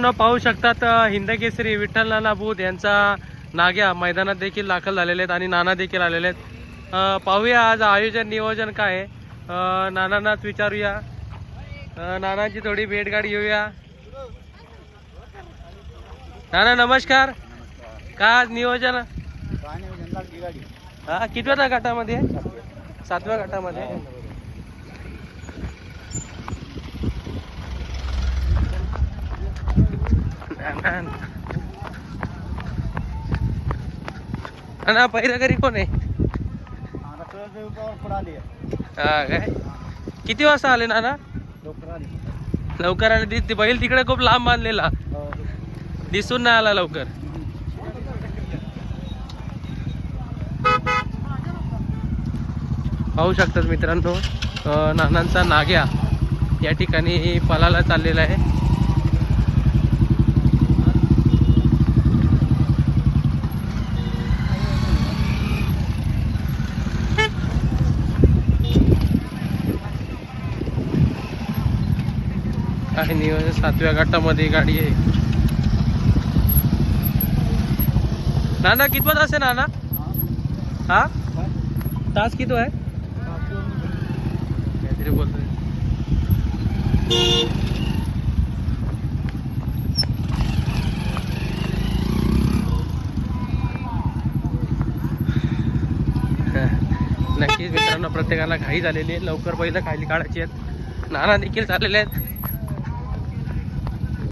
न पाहू शकतात हिंदकेसरी विठ्ठल नाना बुध यांचा नाग्या मैदानात देखील दाखल झालेले आहेत आणि नाना देखील आलेले आहेत. पाहूया आज आयोजन नियोजन काय आहे. नानांनाच विचारूया. नानांची थोडी भेटगाडी घेऊया. नाना नमस्कार. काय आज नियोजन? हा कितव्या गटामध्ये? सातव्या गटामध्ये. ना पहिला घरी कोण आहे? हा काय? किती वाजता आले नाना? लवकर आले. ती- ती बैल तिकडे खूप लांब बांधलेला. दिसून नाही आला लवकर. पाहू शकतात मित्रांनो नानांचा नाग्या या ठिकाणी पलाला चाललेला आहे. आहे. नियोजन सातव्या गटामध्ये गाडी आहे. नाना कितवा तास आहे नाना? हा? तास किती आहे? काहीतरी बोलतोय. नक्कीच मित्रांनो प्रत्येकाला घाई झालेली आहे. लवकर पहिलं खाली काढायची आहेत. नाना देखील चाललेले आहेत.